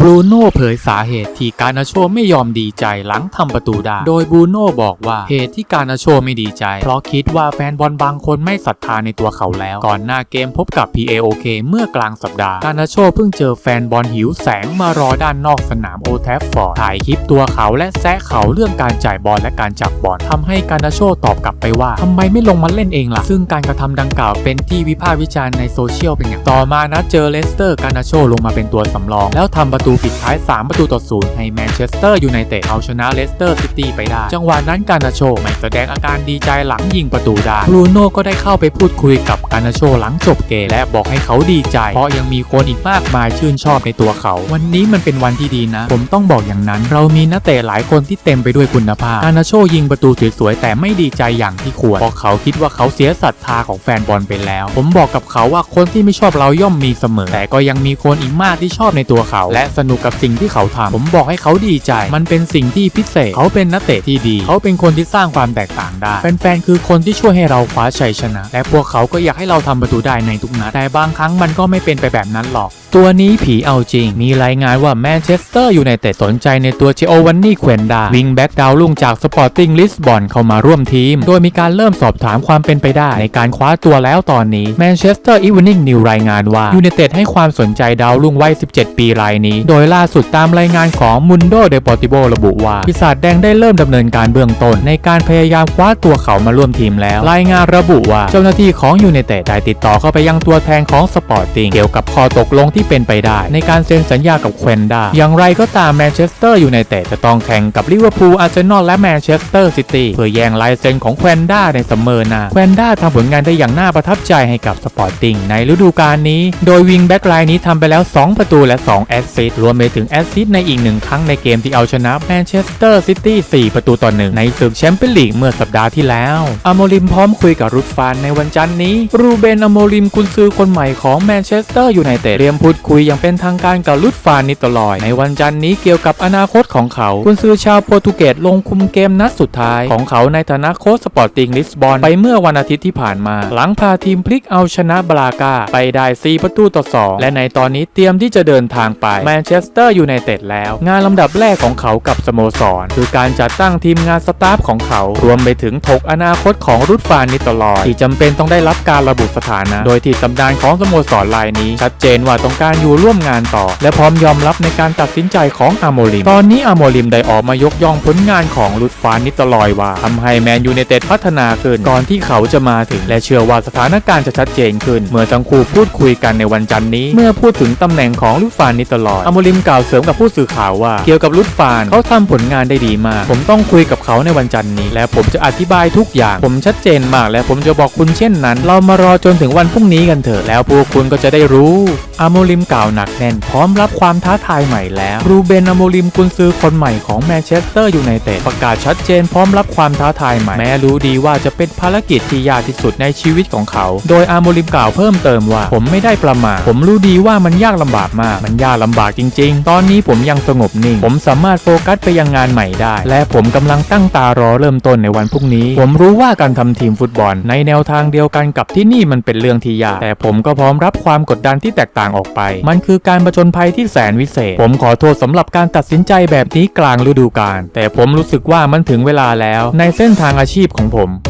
บรูโน่เผยสาเหตุที่การนาโชไม่ยอมดีใจหลังทำประตูได้โดยบรูโน่บอกว่าเหตุที่การนาโชไม่ดีใจ เพราะคิดว่าแฟนบอลบางคนไม่ศรัทธาในตัวเขาแล้ว ก่อนหน้าเกมพบกับ PAOK เมื่อกลางสัปดาห์ การนาโชเพิ่งเจอแฟนบอลหิวแสงมารอด้านนอกสนามโอแทฟฟอร์ดถ่ายคลิปตัวเขาและแซะเขาเรื่องการจ่ายบอลและการจับบอลทำให้การนาโชตอบกลับไปว่าทำไมไม่ลงมาเล่นเองล่ะ ซึ่งการกระทำดังกล่าวเป็นที่วิพากษ์วิจารณ์ในโซเชียลเป็นอย่างต่อมานะเจอเลสเตอร์การนาโชลงมาเป็นตัวสำรองแล้วทำประตูปิดท้าย 3 ประตูต่อศูนย์ให้แมนเชสเตอร์ยูไนเต็ดเอาชนะเลสเตอร์ซิตี้ไปได้ จังหวะนั้นการนาโชไม่แสดงอาการดีใจหลังยิงประตูได้บรูโน่ก็ได้เข้าไปพูดคุยกับการนาโชหลังจบเกมและบอกให้เขาดีใจ เพราะยังมีคนอีกมากมายชื่นชอบในตัวเขา วันนี้มันเป็นวันที่ดีนะ ผมต้องบอกอย่างนั้น เรามีนักเตะหลายคนที่เต็มไปด้วยคุณภาพการนาโชยิงประตูสวยๆแต่ไม่ดีใจอย่างที่ควรเพราะเขาคิดว่าเขาเสียศรัทธาของแฟนบอลไปแล้ว ผมบอกกับเขาว่าคนที่ไม่ชอบเราย่อมมีเสมอ แต่ก็ยังมีคนอีกมากที่ชอบในตัวเขาและสนุกกับสิ่งที่เขาทำผมบอกให้เขาดีใจ มันเป็นสิ่งที่พิเศษ เขาเป็นนักเตะที่ดี เขาเป็นคนที่สร้างความแตกต่างได้แฟนๆคือคนที่ช่วยให้เราคว้าชัยชนะ และพวกเขาก็อยากให้เราทำประตูได้ในทุกนัดแต่บางครั้งมันก็ไม่เป็นไปแบบนั้นหรอกตัวนี้ผีเอาจริง มีรายงานว่าแมนเชสเตอร์อยูไนเต็ดสนใจในตัวเชโอวันนี่เควนดา วิงแบ็กดาวลุ่งจากสปอร์ติ้งลิสบอนเข้ามาร่วมทีม โดยมีการเริ่มสอบถามความเป็นไปได้ ในการคว้าตัวแล้วตอนนี้แมนเชสเตอร์อีว n นิ่งนิวรายงานว่ายูไนเต็ดให้ความสนใจดาวลุ่งวัย 17 ปีรายนี้โดยล่าสุดตามรายงานของมุนโดเดปอติโบระบุว่า ปีศาจแดงได้เริ่มดำเนินการเบื้องต้น ในการพยายามคว้าตัวเขามาร่วมทีมแล้ว รายงานระบุว่าเจ้าหน้าที่ของยูไนเต็ดได้ติดต่อเข้าไปยังตัวแทนของสปอร์ติ้งเกี่ยวกับข้อตกลงที่เป็นไปได้ ในการเซ็นสัญญากับเควนด้าอย่างไรก็ตามแมนเชสเตอร์ยูไนเต็ดจะต้องแข่งกับลิเวอร์พูลอาร์เซนอลและแมนเชสเตอร์ซิตี้เพื่อแย่งลายเซ็นของเควนด้าในซัมเมอร์หน้าเควนด้าทำผลงานได้อย่างน่าประทับใจให้กับสปอร์ติ้งในฤดูกาลนี้ โดยวิงแบ็กไลน์นี้ทำไปแล้ว 2 ประตูและ 2 แอสซิสรวมไปถึงแอสซิสในอีกหนึ่งครั้งในเกมที่เอาชนะแมนเชสเตอร์ซิตี้4ประตูต่อหนึ่งในศึกแชมเปี้ยนลีกเมื่อสัปดาห์ที่แล้วอโมริมพร้อมคุยกับรุดฟานในวันจันทร์นี้รูเบนอโมริมกุนซือคนใหม่ของแมนเชสเตอร์ยูไนเต็ดเตรียมพูดคุยอย่างเป็นทางการกับรุดฟานนิตลอย ในวันจันทร์นี้เกี่ยวกับอนาคตของเขากุนซือชาวโปรตุเกสลงคุมเกมนัดสุดท้ายของเขาในฐานะโค้ชสปอร์ติงลิสบอนไปเมื่อวันอาทิตย์ที่ผ่านมา หลังพาทีมพลิกเอาชนะบรากาไปได้ 4 ประตูต่อ 2 และในตอนนี้เตรียมที่จะเดินทางไปแมนเชสเตอร์ยูไนเต็ดแล้ว งานลำดับแรกของเขากับสโมสร คือการจัดตั้งทีมงานสตาฟของเขา รวมไปถึงถกอนาคตของรุดฟานนิตลอยที่จำเป็นต้องได้รับการระบุสถานะ โดยที่ตำนานของสโมสรรายนี้ ชัดเจนว่าต้องการอยู่ร่วมงานต่อ และพร้อมยอมรับในการตัดสินใจของอาโมลิม ตอนนี้อาโมลิมได้ออกมายกย่องผลงานของรุดฟานนิตลอยว่าทำให้แมนยูไนเต็ดพัฒนาขึ้นก่อนที่เขาจะมาถึง และเชื่อว่าสถานการณ์จะชัดเจนขึ้น เมื่อทั้งคู่พูดคุยกันในวันจันทร์นี้ เมื่อพูดถึงตำแหน่งของรุดฟานนิตลอยอาโมลิมกล่าวเสริมกับผู้สื่อข่าวว่า เกี่ยวกับรุดฟานเขาทำผลงานได้ดีมาก ผมต้องคุยกับเขาในวันจันทร์นี้ และผมจะอธิบายทุกอย่าง ผมชัดเจนมาก และผมจะบอกคุณเช่นนั้น เรามารอจนถึงวันพรุ่งนี้กันเถอะแล้วพวกคุณก็จะได้รู้อาโมลิมกล่าวหนักแน่นพร้อมรับความท้าทายใหม่แล้วรูเบนอาโมลิมกุนซือคนใหม่ของแมนเชสเตอร์อยูไนเตดประกาศชัดเจนพร้อมรับความท้าทายใหม่แม้รู้ดีว่าจะเป็นภารกิจที่ยากที่สุดในชีวิตของเขา โดยอาโมลิมกล่าวเพิ่มเติมว่า ผมไม่ได้ประมาทผมรู้ดีว่ามันยากลำบากมาก มันยากลำบากจริง ๆ ตอนนี้ผมยังสงบนิ่ง ผมสามารถโฟกัสไปยังงานใหม่ได้ และผมกำลังตั้งตารอเริ่มต้นในวันพรุ่งนี้ ผมรู้ว่าการทำทีมฟุตบอล ในแนวทางเดียวกันกับที่นี่มันเป็นเรื่องที่ยากแต่ผมก็พร้อมรับความกดดันที่แตกต่างออกไป มันคือการประจนภัยที่แสนวิเศษ ผมขอโทษสำหรับการตัดสินใจแบบนี้กลางฤดูกาลแต่ผมรู้สึกว่ามันถึงเวลาแล้ว ในเส้นทางอาชีพของผม